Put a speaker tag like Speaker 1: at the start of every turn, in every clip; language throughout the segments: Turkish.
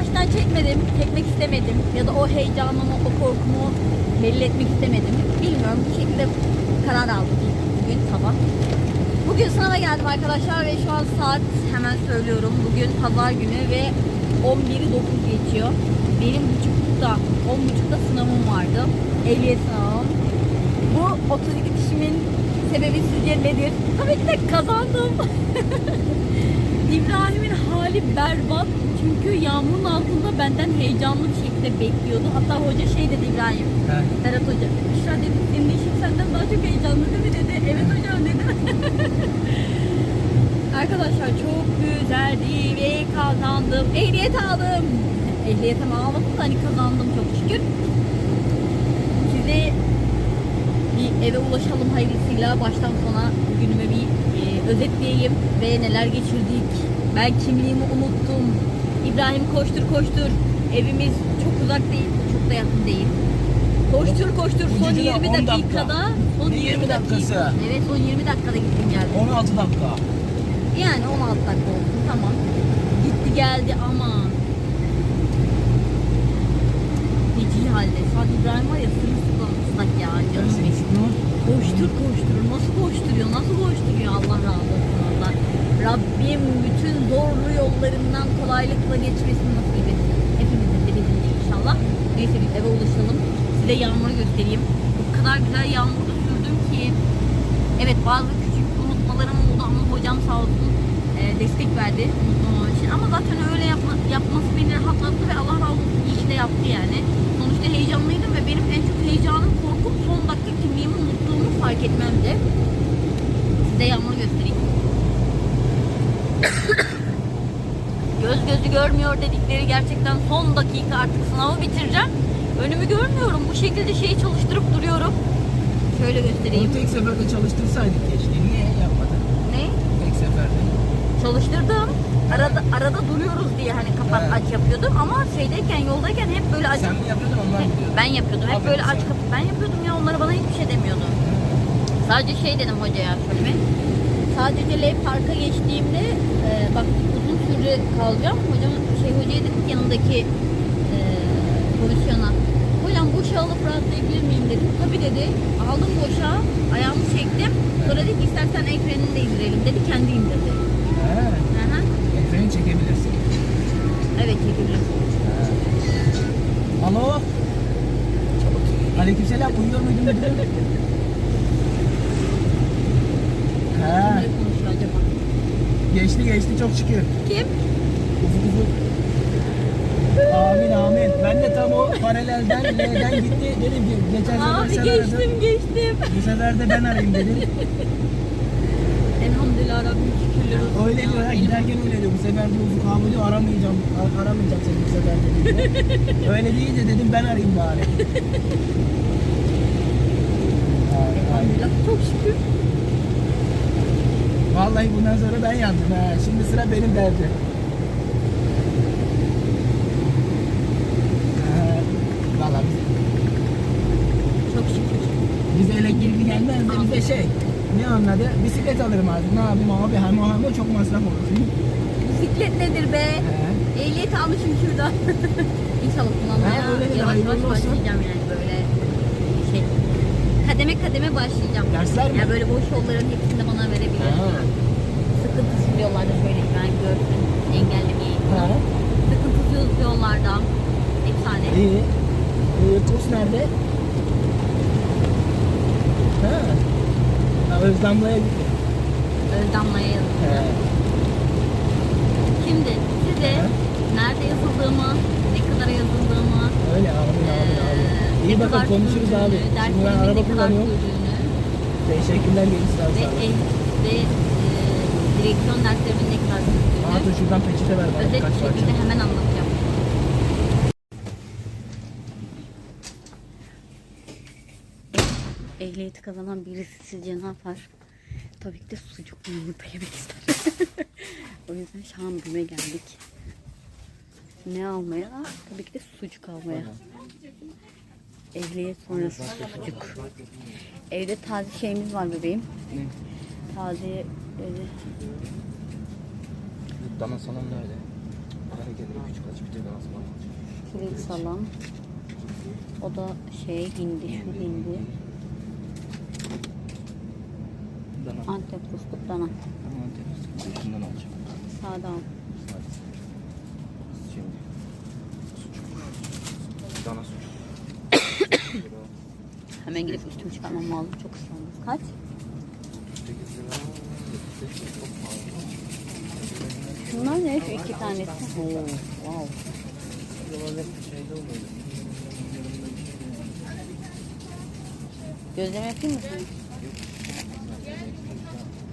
Speaker 1: baştan çekmedim, çekmek istemedim ya da o heyecanımı, o korkumu belli etmek istemedim. Bilmiyorum bir şekilde karar aldım bugün sabah. Bugün sınava geldim arkadaşlar ve şu an saat hemen söylüyorum. Bugün pazar günü ve 11'i 9 geçiyor. Benim buçukta, 10 buçukta sınavım vardı. Ehliyet sınavım. Bu 32 kişimin sebebi sizce nedir? Tabii ki de kazandım. İbrahim'in hali berbat. Çünkü yağmurun altında benden heyecanlı bir şekilde bekliyordu. Hatta hoca şey dedi İbrahim.
Speaker 2: He.
Speaker 1: Serhat Hoca. Büşra dedi senin işin senden daha çok heyecanlı değil mi dedi. Evet hocam dedim. Arkadaşlar çok güzeldi ve kazandım. Ehliyet aldım. Ehliyetimi almadım da hani kazandım çok şükür. Size bir eve ulaşalım hayırlısıyla baştan sona günümü bir özetleyeyim ve neler geçirdik. Ben kimliğimi unuttum. İbrahim koştur koştur. Evimiz çok uzak değil, çok da yakın değil. Koştur koştur son
Speaker 2: Ucucuna
Speaker 1: 20
Speaker 2: 10 dakika.
Speaker 1: dakikada son
Speaker 2: Ne
Speaker 1: 20,
Speaker 2: 20 dakikası?
Speaker 1: dakika. Evet son 20 dakikada gittim geldim.
Speaker 2: 16 dakika.
Speaker 1: Yani 16 dakika oldu tamam. Gitti geldi ama feci halde. Şu an İbrahim var ya sırılsıklam ıslak ya canım benim. Koştur koştur. Nasıl koşturuyor? Nasıl koşturuyor? Allah razı olsun. Rabbim bütün zorlu yollarından kolaylıkla geçmesini nasip etsin. Hepimizin de bizim de inşallah. Neyse biz eve ulaşalım. Size yağmuru göstereyim. O kadar güzel yağmurda sürdüm ki. Evet bazı küçük unutmalarım oldu ama hocam sağ olsun e, destek verdi unutmamam için. Ama zaten öyle yapma, yapması beni rahatlattı ve Allah razı olsun iyi de yaptı yani. Sonuçta heyecanlıydım ve benim en çok heyecanım korkum son dakika kimliğimi unuttuğumu fark etmemdi. Size yağmuru göstereyim. Göz gözü görmüyor dedikleri gerçekten son dakika artık sınavı bitireceğim. Önümü görmüyorum. Bu şekilde şeyi çalıştırıp duruyorum. Şöyle göstereyim.
Speaker 2: Onu tek seferde çalıştırsaydık keşke. Niye yapmadın?
Speaker 1: Ne?
Speaker 2: Tek seferde.
Speaker 1: Çalıştırdım. Arada arada duruyoruz diye hani kapat
Speaker 2: Evet.
Speaker 1: aç yapıyordum ama şeydeyken yoldayken hep böyle aç.
Speaker 2: Sen mi yapıyordun onlar mı diyordu?
Speaker 1: Ben yapıyordum. Hep
Speaker 2: Aferin
Speaker 1: böyle aç
Speaker 2: sana.
Speaker 1: kapı. Ben yapıyordum ya onlara bana hiçbir şey demiyordu. Sadece şey dedim hocaya şöyle bir. Sadece L Park'a geçtiğimde e, bak uzun süre kalacağım. Hocam şey hocaya dedik yanındaki e, pozisyona. Hocam boşa alıp rahatlayabilir miyim dedim. Tabii dedi. Aldım boşa. Ayağımı çektim. Sonra dedi ki istersen frenini de indirelim dedi. Kendi indirdi.
Speaker 2: He.
Speaker 1: Hı hı.
Speaker 2: Ekranı çekebilirsin.
Speaker 1: Evet çekebilirsin.
Speaker 2: Alo. Aleykümselam. Uyuyor muydun He.
Speaker 1: Ne konuşuyor acaba?
Speaker 2: Geçti geçti çok şükür.
Speaker 1: Kim?
Speaker 2: Ufuk ufuk. Amin amin. Ben de tam o paralelden L'den gitti. Dedim ki geçen sefer
Speaker 1: Abi
Speaker 2: sen
Speaker 1: geçtim
Speaker 2: aradın.
Speaker 1: geçtim.
Speaker 2: Bu sefer de ben arayayım dedim.
Speaker 1: Elhamdülillah Rabbim şükürler olsun.
Speaker 2: Öyle diyor ya giderken öyle diyor. Bu sefer diyor Ufuk abi diyor aramayacağım. ar- Aramayacağım seni bu sefer dedi. öyle deyince dedim ben arayayım bari. Ay, ay.
Speaker 1: Elhamdülillah çok şükür.
Speaker 2: Vallahi bundan sonra ben yandım ha. Şimdi sıra benim derdi. Biz,
Speaker 1: Çok şükür.
Speaker 2: bize elektrikli gelmez de bize şey ne anladı? Bisiklet alırım artık. Ne yapayım abi hem o hem o çok masraf olur.
Speaker 1: Bisiklet nedir be?
Speaker 2: He.
Speaker 1: Ehliyet almışım şurada. İnşallah kullanmaya yavaş yavaş başlayacağım yani böyle. Kademe kademe başlayacağım.
Speaker 2: Dersler mi?
Speaker 1: Ya böyle boş yolların hepsini bana verebilir.
Speaker 2: Ha.
Speaker 1: Sıkıntısız yollarda şöyle ben görsün engellemeyi.
Speaker 2: Ha.
Speaker 1: Sıkıntısız yollarda. Efsane.
Speaker 2: İyi. Ee, kurs nerede? Ha. Ha, Özdamla'ya gitti.
Speaker 1: Özdamla'ya yazıldı. Şimdi size
Speaker 2: Hı.
Speaker 1: nerede yazıldığımı, ne kadar yazıldığımı,
Speaker 2: Öyle abi abi abi.
Speaker 1: eee,
Speaker 2: İyi
Speaker 1: kadar
Speaker 2: konuşuruz abi. Şimdi ben araba kullanıyorum. Teşekkürler genç sağ ol.
Speaker 1: ve, el- ve eee, direksiyon derslerimin ne kadar sürdüğünü
Speaker 2: Hatun şuradan peçete ver bana birkaç
Speaker 1: bir
Speaker 2: parça.
Speaker 1: hemen anlatacağım. Ehliyeti kazanan birisi sizce ne yapar? Tabii ki de sucuklu yumurta yemek ister. o yüzden Şamgüm'e geldik. Ne almaya? Tabii ki de sucuk almaya. Ehliyet sonrası sucuk. Evde taze şeyimiz var bebeğim. Taze e,
Speaker 2: Dana salam nerede?
Speaker 3: Tekeleri küçük aç bir tek anasını al.
Speaker 1: Kilit salam. O da şey hindi, şu hindi.
Speaker 3: Dana.
Speaker 1: Antep fıstık dana.
Speaker 3: Aman temiz. Şundan alacağım.
Speaker 1: Sade al.
Speaker 3: Hadi. Şimdi. Sucuk. Dana sucuk.
Speaker 1: Hemen gidip üstümü çıkarmam lazım. Çok ıslandım. Kaç?
Speaker 3: 8 lira. 75 lira. Çok pahalı.
Speaker 1: Şunlar ne? Şu iki tanesi. Oo, wow. Gözleme yapayım mı?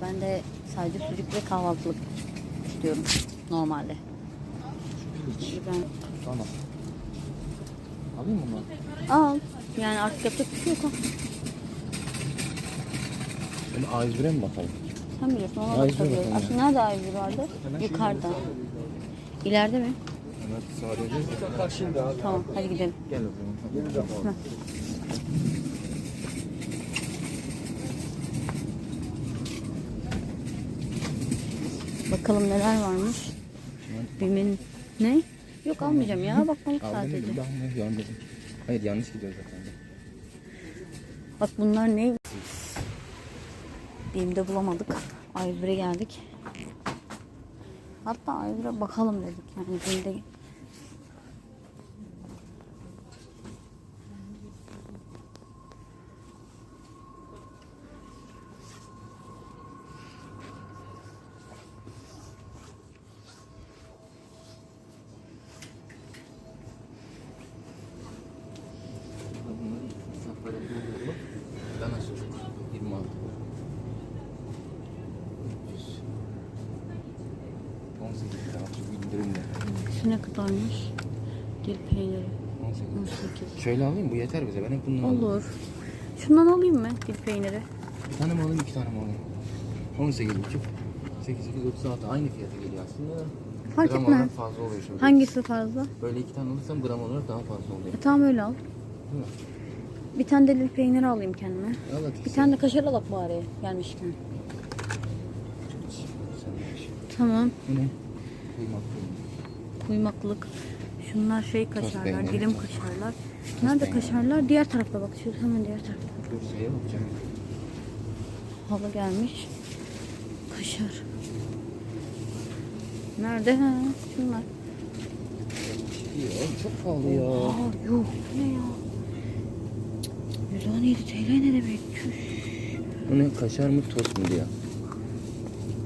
Speaker 1: Ben de sadece sucuk ve kahvaltılık istiyorum normalde. Ben
Speaker 3: Dana. Alayım mı bunu?
Speaker 1: al. Yani artık yapacak bir şey yok.
Speaker 3: Şöyle A101'e mi bakalım?
Speaker 1: Sen biliyorsun ona
Speaker 3: Ay, dur
Speaker 1: bakabiliriz.
Speaker 3: bakalım
Speaker 1: Aslında nerede A101 vardı? Yukarıda. İleride mi? Tamam hadi gidelim.
Speaker 3: Gel o zaman.
Speaker 1: Bakalım neler varmış. Bimin ne? Yok almayacağım ya bakmalık sadece.
Speaker 3: Ben yandım. Hayır yanlış gidiyoruz zaten.
Speaker 1: Bak bunlar ne? Bim'de bulamadık. A101'e geldik. Hatta A101'e bakalım dedik. Yani Bim'de
Speaker 3: Bunların hesapları bulduğunu dana sucuk 26 300 18 lira çok indirimde
Speaker 1: şu ne kadarmış? Dil peyniri
Speaker 3: 18
Speaker 1: 18.
Speaker 3: Şöyle alayım bu yeter bize ben hep bundan alayım.
Speaker 1: Olur. Şundan alayım mı dil peyniri?
Speaker 3: Bir tane mi alayım iki tane mi alayım 18 buçuk 8 8 36 aynı fiyata geliyor aslında
Speaker 1: Fark
Speaker 3: gram
Speaker 1: etmez.
Speaker 3: olarak fazla oluyor şimdi
Speaker 1: Hangisi fazla?
Speaker 3: böyle iki tane alırsam gram olarak daha fazla oluyor
Speaker 1: E, tamam öyle al.
Speaker 3: Değil mi?
Speaker 1: Bir tane de dil peyniri alayım kendime.
Speaker 3: Al hadi
Speaker 1: Bir tane de kaşar alak bari gelmişken.
Speaker 3: Sen de şey.
Speaker 1: Tamam.
Speaker 3: Bu ne? Kıymak peyniri.
Speaker 1: Kuymaklık. Şunlar şey kaşarlar, dilim kaşarlar. Nerede kaşarlar? Diğer tarafta bak. Şu hemen diğer tarafta. Halı gelmiş. Kaşar. Nerede? Ha, şunlar.
Speaker 3: Çok pahalı ya.
Speaker 1: Aa, yok ne ya? 117 TL ne demek? Çüş.
Speaker 3: Bu ne? Kaşar mı tost mu diyor?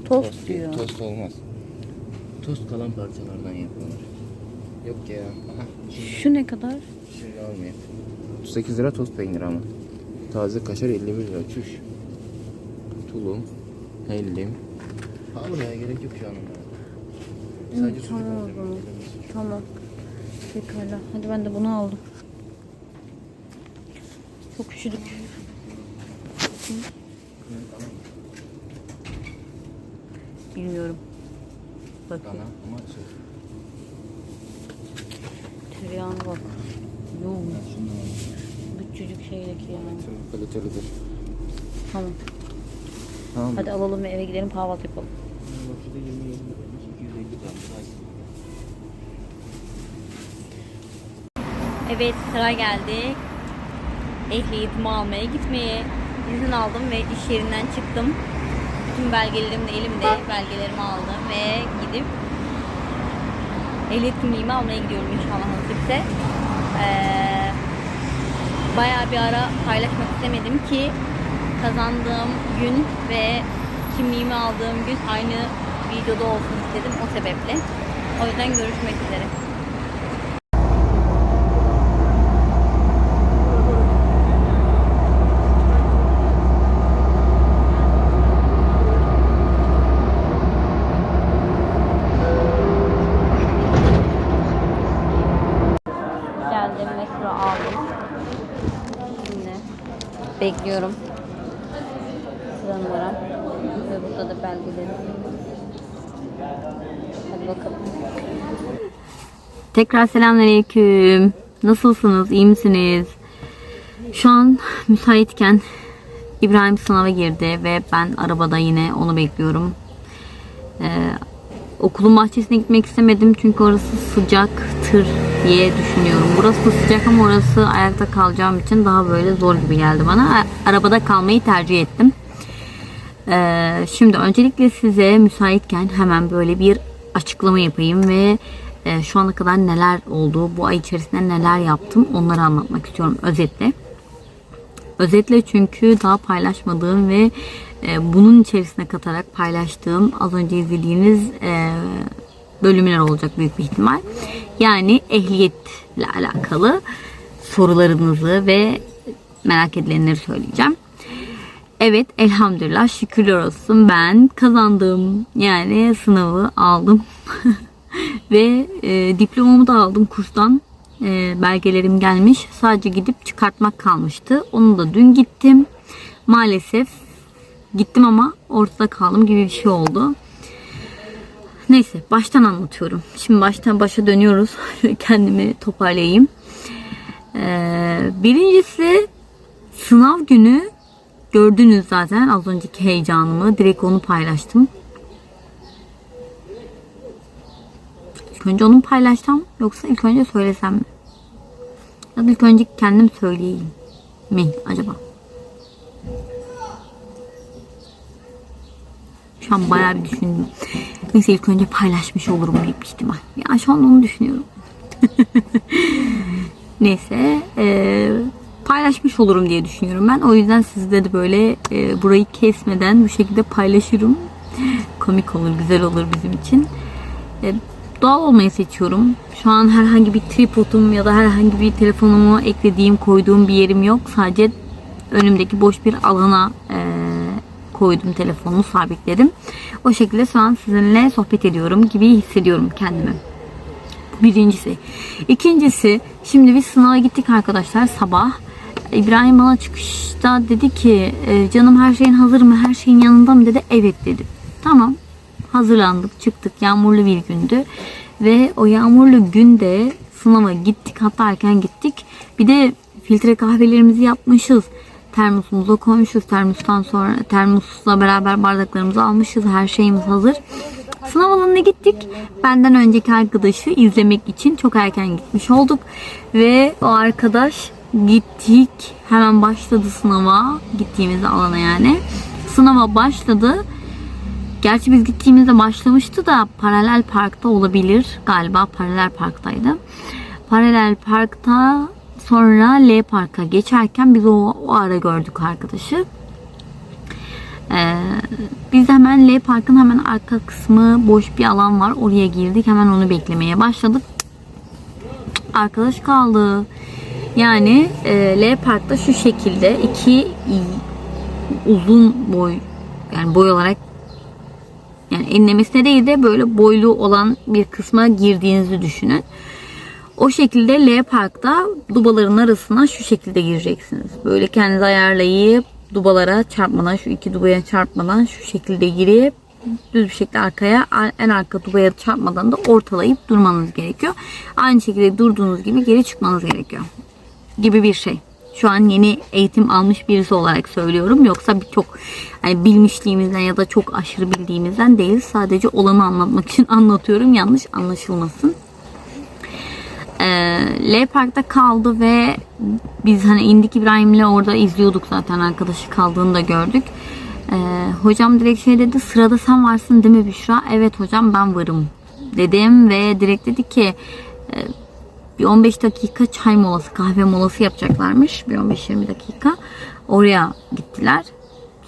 Speaker 1: Tost diyor.
Speaker 3: Tost olmaz. Tost kalan parçalardan yapıyorlar. Yok ya. Aha.
Speaker 1: Şu ne kadar?
Speaker 3: şimdi almayayım. 38 lira tost peyniri ama. Taze kaşar 51 lira. Çüş. Tulum. Hellim. Pahalı ya gerek yok şu an. Sadece sucuk
Speaker 1: tamam o zaman. Tamam. Pekala. Hadi ben de bunu aldım. Çok üşüdük. Bilmiyorum. Bakın.
Speaker 3: Dana ama şey.
Speaker 1: Tereyağına bak.
Speaker 3: Alayım.
Speaker 1: Küçücük şeydeki yani.
Speaker 3: Kalitelidir.
Speaker 1: Tamam.
Speaker 3: Tamam.
Speaker 1: Hadi alalım ve eve gidelim kahvaltı yapalım.
Speaker 3: Bak şurada 20 20 liraymış. 250 gram. Hadi.
Speaker 1: Evet sıra geldi. Ehliyetimi almaya gitmeye. İzin aldım ve iş yerinden çıktım. Bütün belgelerim de elimde. Belgelerimi aldım ve gidip ehliyet kimliğimi almaya gidiyorum inşallah nasipse. Ee, bayağı bir ara paylaşmak istemedim ki kazandığım gün ve kimliğimi aldığım gün aynı videoda olsun istedim o sebeple. O yüzden görüşmek üzere. Bekliyorum. Sıra numaram. Ve burada da belgelerim. Hadi bakalım. Tekrar selamünaleyküm. Nasılsınız? İyi misiniz? Şu an müsaitken İbrahim sınava girdi ve ben arabada yine onu bekliyorum. Ee,
Speaker 4: okulun bahçesine gitmek istemedim çünkü orası sıcaktır diye düşünüyorum. Burası da sıcak ama orası ayakta kalacağım için daha böyle zor gibi geldi bana. Arabada kalmayı tercih ettim. Ee, şimdi öncelikle size müsaitken hemen böyle bir açıklama yapayım ve e, şu ana kadar neler oldu, bu ay içerisinde neler yaptım onları anlatmak istiyorum özetle. Özetle çünkü daha paylaşmadığım ve e, bunun içerisine katarak paylaştığım az önce izlediğiniz e, bölümler olacak büyük bir ihtimal. Yani ehliyetle alakalı sorularınızı ve merak edilenleri söyleyeceğim. Evet elhamdülillah şükürler olsun ben kazandım. Yani sınavı aldım. Ve e, diplomamı da aldım kurstan. E, belgelerim gelmiş. Sadece gidip çıkartmak kalmıştı. Onu da dün gittim. Maalesef gittim ama ortada kaldım gibi bir şey oldu. Neyse baştan anlatıyorum. Şimdi baştan başa dönüyoruz. Kendimi toparlayayım. E, birincisi sınav günü Gördünüz zaten az önceki heyecanımı. Direkt onu paylaştım. İlk önce onu paylaşsam yoksa ilk önce söylesem mi? Ya ilk önce kendim söyleyeyim mi acaba? Şu an bayağı bir düşündüm. Neyse ilk önce paylaşmış olurum büyük bir ihtimal. Ya şu an onu düşünüyorum. Neyse eee, paylaşmış olurum diye düşünüyorum ben. O yüzden sizde de böyle e, burayı kesmeden bu şekilde paylaşırım. Komik olur, güzel olur bizim için. E, doğal olmayı seçiyorum. Şu an herhangi bir tripodum ya da herhangi bir telefonumu eklediğim, koyduğum bir yerim yok. Sadece önümdeki boş bir alana e, koydum telefonumu sabitledim. O şekilde şu an sizinle sohbet ediyorum gibi hissediyorum kendimi. Birincisi. İkincisi şimdi biz sınava gittik arkadaşlar sabah. İbrahim bana çıkışta dedi ki "E, canım her şeyin hazır mı? Her şeyin yanında mı dedi. Evet dedim. Tamam. Hazırlandık çıktık. Yağmurlu bir gündü. Ve o yağmurlu günde sınava gittik. Hatta erken gittik. Bir de filtre kahvelerimizi yapmışız. Termosumuza koymuşuz. Termostan sonra termosla beraber bardaklarımızı almışız. Her şeyimiz hazır. Sınav alanına gittik. Benden önceki arkadaşı izlemek için çok erken gitmiş olduk. Ve o arkadaş gittik. Hemen başladı sınava. Gittiğimiz alana yani. Sınava başladı. Gerçi biz gittiğimizde başlamıştı da paralel parkta olabilir. Galiba paralel parktaydı. Paralel parkta sonra L parka geçerken biz o, o ara gördük arkadaşı. Ee, biz hemen L Park'ın hemen arka kısmı boş bir alan var. Oraya girdik. Hemen onu beklemeye başladık. Arkadaş kaldı. Yani e, L Park'ta şu şekilde iki uzun boy yani boy olarak yani enlemesine değil de böyle boylu olan bir kısma girdiğinizi düşünün. O şekilde L Park'ta dubaların arasına şu şekilde gireceksiniz. Böyle kendinizi ayarlayıp dubalara çarpmadan şu iki dubaya çarpmadan şu şekilde girip düz bir şekilde arkaya en arka dubaya çarpmadan da ortalayıp durmanız gerekiyor. Aynı şekilde durduğunuz gibi geri çıkmanız gerekiyor. Gibi bir şey. Şu an yeni eğitim almış birisi olarak söylüyorum. Yoksa birçok yani bilmişliğimizden ya da çok aşırı bildiğimizden değil. Sadece olanı anlatmak için anlatıyorum. Yanlış anlaşılmasın. Ee, L Park'ta kaldı ve biz hani indik İbrahim'le orada izliyorduk zaten arkadaşı kaldığını da gördük. Ee, hocam direkt şey dedi sırada sen varsın değil mi Büşra? Evet hocam ben varım dedim ve direkt dedi ki e, bir 15 dakika çay molası kahve molası yapacaklarmış bir 15-20 dakika oraya gittiler.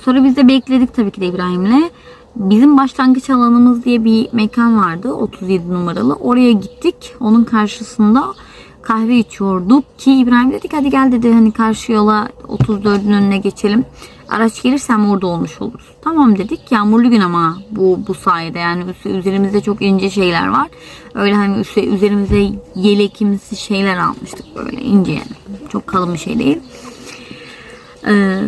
Speaker 4: Sonra biz de bekledik tabii ki de İbrahim'le. Bizim başlangıç alanımız diye bir mekan vardı 37 numaralı. Oraya gittik. Onun karşısında kahve içiyorduk ki İbrahim dedik hadi gel dedi hani karşı yola 34'ün önüne geçelim. Araç gelirsem orada olmuş oluruz. Tamam dedik. Yağmurlu gün ama bu bu sayede yani üzerimizde çok ince şeyler var. Öyle hani üzerimize yelekimsi şeyler almıştık böyle ince yani. Çok kalın bir şey değil. Ee,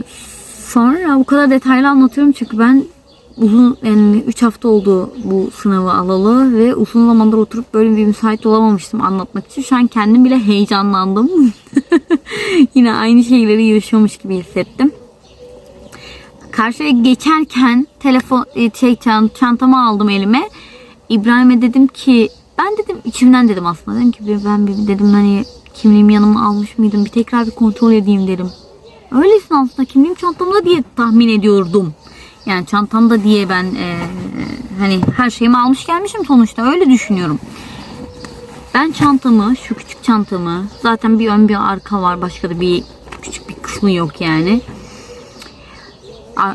Speaker 4: sonra bu kadar detaylı anlatıyorum çünkü ben uzun yani 3 hafta oldu bu sınavı alalı ve uzun zamandır oturup böyle bir müsait olamamıştım anlatmak için. Şu an kendim bile heyecanlandım. Yine aynı şeyleri yaşamış gibi hissettim. Karşıya geçerken telefon şey çantamı aldım elime. İbrahim'e dedim ki ben dedim içimden dedim aslında dedim ki ben bir dedim hani kimliğimi yanıma almış mıydım bir tekrar bir kontrol edeyim dedim. Öylesin aslında kimliğim çantamda diye tahmin ediyordum. Yani çantamda diye ben e, hani her şeyimi almış gelmişim sonuçta öyle düşünüyorum. Ben çantamı, şu küçük çantamı, zaten bir ön bir arka var, başka da bir küçük bir kısmı yok yani.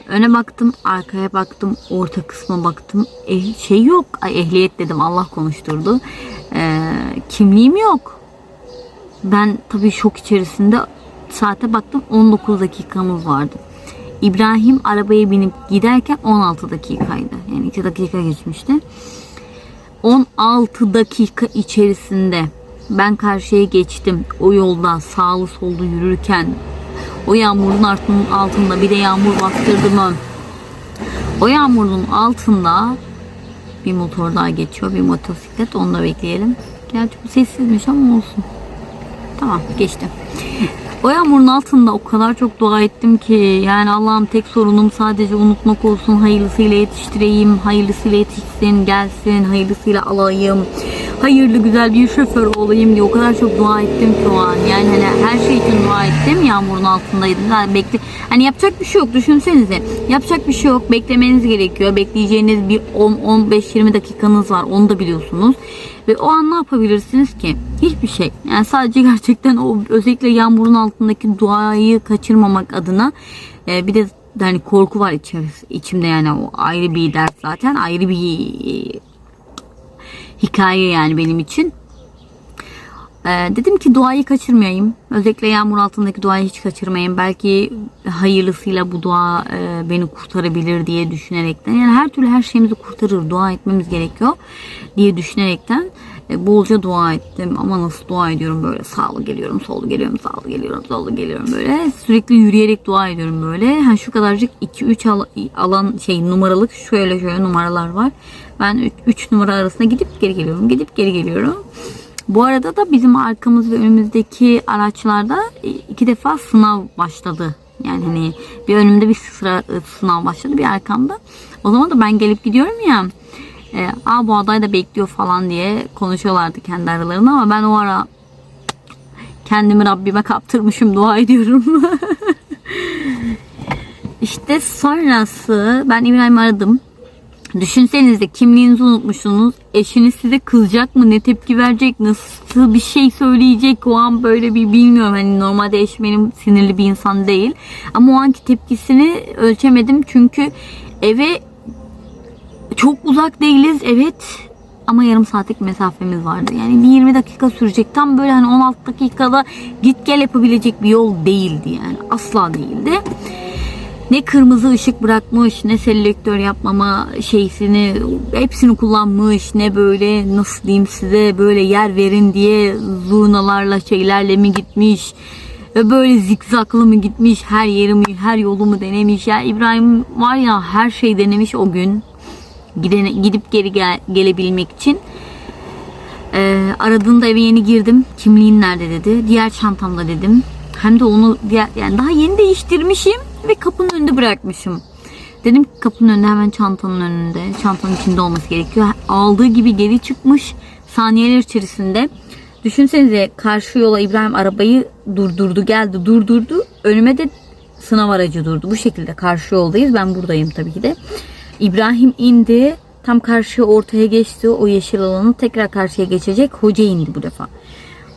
Speaker 4: Öne baktım, arkaya baktım, orta kısma baktım. Eh, şey yok, Ay, ehliyet dedim, Allah konuşturdu. Ee, kimliğim yok. Ben tabii şok içerisinde saate baktım 19 dakikamız vardı. İbrahim arabaya binip giderken 16 dakikaydı. Yani 2 dakika geçmişti. 16 dakika içerisinde ben karşıya geçtim. O yolda sağlı sollu yürürken o yağmurun altında bir de yağmur bastırdı mı? O yağmurun altında bir motor daha geçiyor. Bir motosiklet. Onu da bekleyelim. Gerçi bu sessizmiş ama olsun. Tamam geçti. O yağmurun altında o kadar çok dua ettim ki yani Allah'ım tek sorunum sadece unutmak olsun hayırlısıyla yetiştireyim hayırlısıyla yetişsin gelsin hayırlısıyla alayım hayırlı güzel bir şoför olayım diye o kadar çok dua ettim ki o an. Yani hani her şey için dua ettim yağmurun altındaydım. Yani bekle hani yapacak bir şey yok düşünsenize. Yapacak bir şey yok beklemeniz gerekiyor. Bekleyeceğiniz bir 10 15 20 dakikanız var onu da biliyorsunuz ve o an ne yapabilirsiniz ki? Hiçbir şey. Yani sadece gerçekten o özellikle yağmurun altındaki duayı kaçırmamak adına e, bir de hani korku var içeris- içimde yani o ayrı bir ders zaten ayrı bir e, hikaye yani benim için. Ee, dedim ki duayı kaçırmayayım. Özellikle yağmur altındaki duayı hiç kaçırmayayım. Belki hayırlısıyla bu dua e, beni kurtarabilir diye düşünerekten. Yani her türlü her şeyimizi kurtarır. Dua etmemiz gerekiyor diye düşünerekten e, bolca dua ettim. Ama nasıl dua ediyorum böyle sağlı geliyorum, sollu geliyorum, sağlı geliyorum, sollu geliyorum böyle. Sürekli yürüyerek dua ediyorum böyle. Ha, şu kadarcık 2-3 alan şey numaralık şöyle şöyle numaralar var. Ben 3 numara arasında gidip geri geliyorum, gidip geri geliyorum. Bu arada da bizim arkamız ve önümüzdeki araçlarda iki defa sınav başladı. Yani hani bir önümde bir sıra sınav başladı bir arkamda. O zaman da ben gelip gidiyorum ya. E, Aa bu aday da bekliyor falan diye konuşuyorlardı kendi aralarında ama ben o ara kendimi Rabbime kaptırmışım dua ediyorum. işte sonrası ben İbrahim'i aradım. Düşünsenize kimliğinizi unutmuşsunuz. Eşiniz size kızacak mı? Ne tepki verecek? Nasıl bir şey söyleyecek? O an böyle bir bilmiyorum. Hani normalde eşim benim sinirli bir insan değil. Ama o anki tepkisini ölçemedim. Çünkü eve çok uzak değiliz. Evet. Ama yarım saatlik mesafemiz vardı. Yani bir 20 dakika sürecek. Tam böyle hani 16 dakikada git gel yapabilecek bir yol değildi yani. Asla değildi ne kırmızı ışık bırakmış ne selektör yapmama şeysini hepsini kullanmış ne böyle nasıl diyeyim size böyle yer verin diye zurnalarla şeylerle mi gitmiş ve böyle zikzaklı mı gitmiş her yerimi her yolumu denemiş? Ya İbrahim var ya her şey denemiş o gün Gidene, gidip geri gel, gelebilmek için. Ee, aradığında eve yeni girdim kimliğin nerede dedi diğer çantamda dedim hem de onu diğer, yani daha yeni değiştirmişim ve kapının önünde bırakmışım. Dedim ki kapının önünde hemen çantanın önünde. Çantanın içinde olması gerekiyor. Aldığı gibi geri çıkmış saniyeler içerisinde. Düşünsenize karşı yola İbrahim arabayı durdurdu geldi durdurdu. Önüme de sınav aracı durdu. Bu şekilde karşı yoldayız. Ben buradayım tabii ki de. İbrahim indi. Tam karşıya ortaya geçti. O yeşil alanı tekrar karşıya geçecek. Hoca indi bu defa.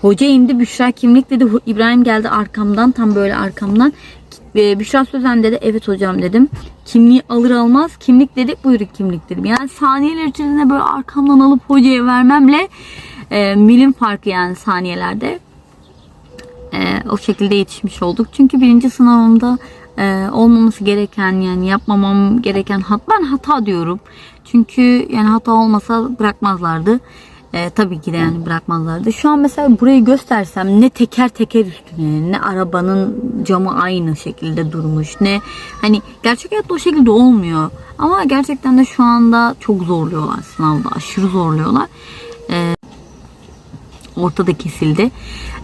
Speaker 4: Hoca indi Büşra kimlik dedi. İbrahim geldi arkamdan tam böyle arkamdan. Ee, Büşra Sözen dedi evet hocam dedim. Kimliği alır almaz kimlik dedi buyurun kimlik dedim. Yani saniyeler içerisinde böyle arkamdan alıp hocaya vermemle e, milim farkı yani saniyelerde. E, o şekilde yetişmiş olduk. Çünkü birinci sınavımda e, olmaması gereken yani yapmamam gereken hat ben hata diyorum. Çünkü yani hata olmasa bırakmazlardı. E, tabii ki de yani bırakmazlardı. Şu an mesela burayı göstersem ne teker teker üstüne ne arabanın camı aynı şekilde durmuş ne hani gerçek hayatta o şekilde olmuyor. Ama gerçekten de şu anda çok zorluyorlar sınavda aşırı zorluyorlar. E, ortada kesildi.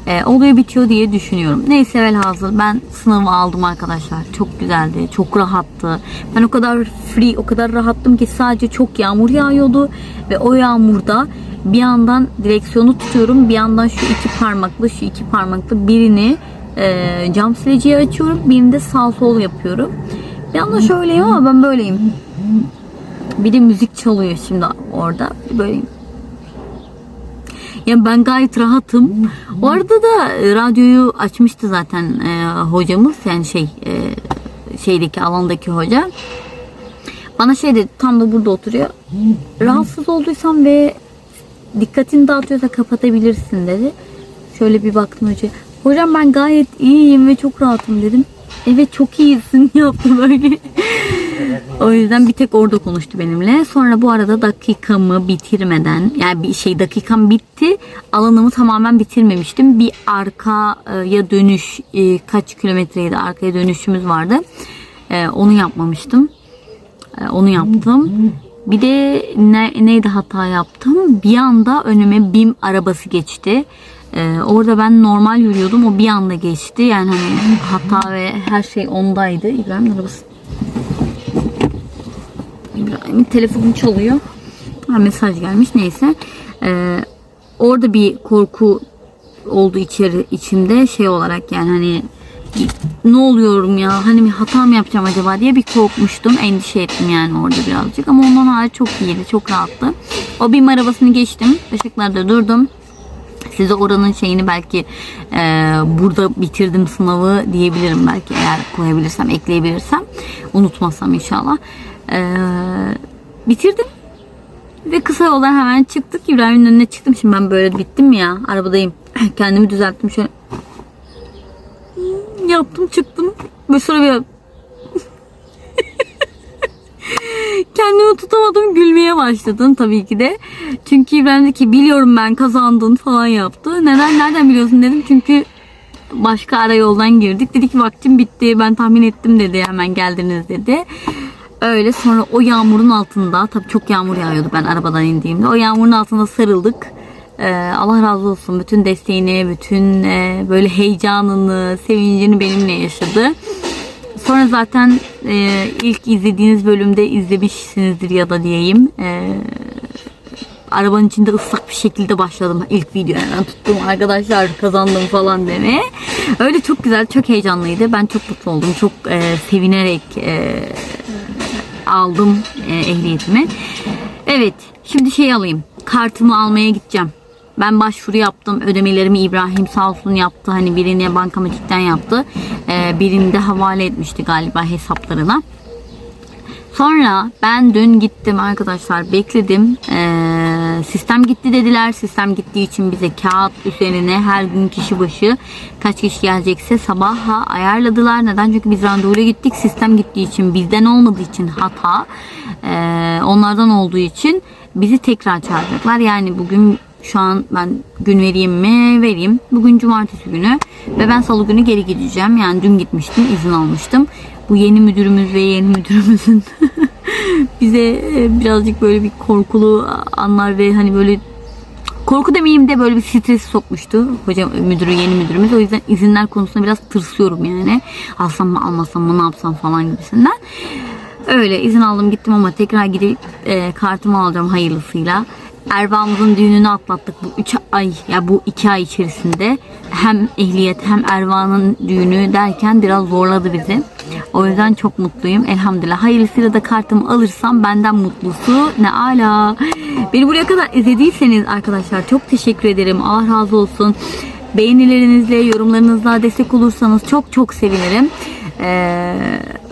Speaker 4: Ee, oluyor bitiyor diye düşünüyorum. Neyse velhasıl ben sınavı aldım arkadaşlar. Çok güzeldi. Çok rahattı. Ben o kadar free, o kadar rahattım ki sadece çok yağmur yağıyordu. Ve o yağmurda bir yandan direksiyonu tutuyorum. Bir yandan şu iki parmaklı, şu iki parmaklı birini e, cam sileceği açıyorum. Birini de sağ sol yapıyorum. Bir yandan şöyleyim ama ben böyleyim. Bir de müzik çalıyor şimdi orada. Böyleyim. Ya ben gayet rahatım. O arada da e, radyoyu açmıştı zaten e, hocamız. Yani şey e, şeydeki alandaki hoca. Bana şey dedi tam da burada oturuyor. Rahatsız olduysan ve dikkatini dağıtıyorsa kapatabilirsin dedi. Şöyle bir baktım hoca. Hocam ben gayet iyiyim ve çok rahatım dedim. Evet çok iyisin yaptı böyle. o yüzden bir tek orada konuştu benimle. Sonra bu arada dakikamı bitirmeden yani bir şey dakikam bitti. Alanımı tamamen bitirmemiştim. Bir arkaya dönüş e, kaç kilometreydi arkaya dönüşümüz vardı. E, Onu yapmamıştım. E, Onu yaptım. Bir de ne, neydi hata yaptım? Bir anda önüme BİM arabası geçti. Ee, orada ben normal yürüyordum. O bir anda geçti. Yani hani hata ve her şey ondaydı. İbrahim arabası. İbrahim'in telefonu çalıyor. Ha, mesaj gelmiş. Neyse. Ee, orada bir korku oldu içeri içimde şey olarak yani hani ne oluyorum ya? Hani bir hata mı yapacağım acaba diye bir korkmuştum. Endişe ettim yani orada birazcık. Ama ondan hariç çok iyiydi çok rahattı. O bir arabasını geçtim. Işıklarda durdum. Size oranın şeyini belki e, burada bitirdim sınavı diyebilirim belki. Eğer koyabilirsem ekleyebilirsem. Unutmazsam inşallah. E, bitirdim. Ve kısa yoldan hemen çıktık. İbrahim'in önüne çıktım. Şimdi ben böyle bittim ya. Arabadayım. Kendimi düzelttim. Şöyle yaptım çıktım. Böyle sonra bir kendimi tutamadım gülmeye başladım tabii ki de. Çünkü İbrahim dedi ki biliyorum ben kazandın falan yaptı. Neden nereden biliyorsun dedim çünkü başka ara yoldan girdik. Dedi ki vaktim bitti ben tahmin ettim dedi hemen geldiniz dedi. Öyle sonra o yağmurun altında tabii çok yağmur yağıyordu ben arabadan indiğimde. O yağmurun altında sarıldık. Ee, Allah razı olsun bütün desteğini, bütün e, böyle heyecanını, sevincini benimle yaşadı. Sonra zaten e, ilk izlediğiniz bölümde izlemişsinizdir ya da diyeyim. E, arabanın içinde ıslak bir şekilde başladım ilk videoya. Ben tuttum arkadaşlar kazandım falan demeye. Öyle çok güzel, çok heyecanlıydı. Ben çok mutlu oldum. Çok e, sevinerek e, aldım e, ehliyetimi. Evet, şimdi şey alayım. Kartımı almaya gideceğim. Ben başvuru yaptım. Ödemelerimi İbrahim sağ olsun yaptı. Hani birini bankamatikten yaptı. Ee, birini de havale etmişti galiba hesaplarına. Sonra ben dün gittim arkadaşlar bekledim. Ee, sistem gitti dediler. Sistem gittiği için bize kağıt üzerine her gün kişi başı kaç kişi gelecekse sabaha ayarladılar. Neden? Çünkü biz randevuyla gittik. Sistem gittiği için bizden olmadığı için hata. Ee, onlardan olduğu için bizi tekrar çağıracaklar. Yani bugün şu an ben gün vereyim mi? Vereyim. Bugün cumartesi günü ve ben salı günü geri gideceğim. Yani dün gitmiştim, izin almıştım. Bu yeni müdürümüz ve yeni müdürümüzün bize e, birazcık böyle bir korkulu anlar ve hani böyle korku demeyeyim de böyle bir stresi sokmuştu. Hocam müdürü yeni müdürümüz. O yüzden izinler konusunda biraz tırsıyorum yani. Alsam mı almasam mı ne yapsam falan gibisinden. Öyle izin aldım gittim ama tekrar gidip e, kartımı alacağım hayırlısıyla. Erva'mızın düğününü atlattık bu 3 ay ya bu 2 ay içerisinde. Hem ehliyet hem Erva'nın düğünü derken biraz zorladı bizi. O yüzden çok mutluyum. Elhamdülillah. Hayırlısıyla da kartımı alırsam benden mutlusu ne ala. Beni buraya kadar izlediyseniz arkadaşlar çok teşekkür ederim. Allah razı olsun. Beğenilerinizle, yorumlarınızla destek olursanız çok çok sevinirim. Ee,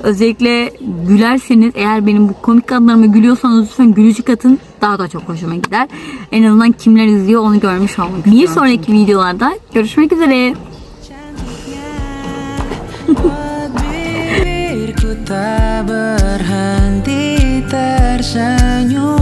Speaker 4: özellikle gülerseniz eğer benim bu komik anlarıma gülüyorsanız lütfen gülücük atın daha da çok hoşuma gider. En azından kimler izliyor onu görmüş olmak Bir sonraki videolarda görüşmek üzere.
Speaker 5: Berhenti tersenyum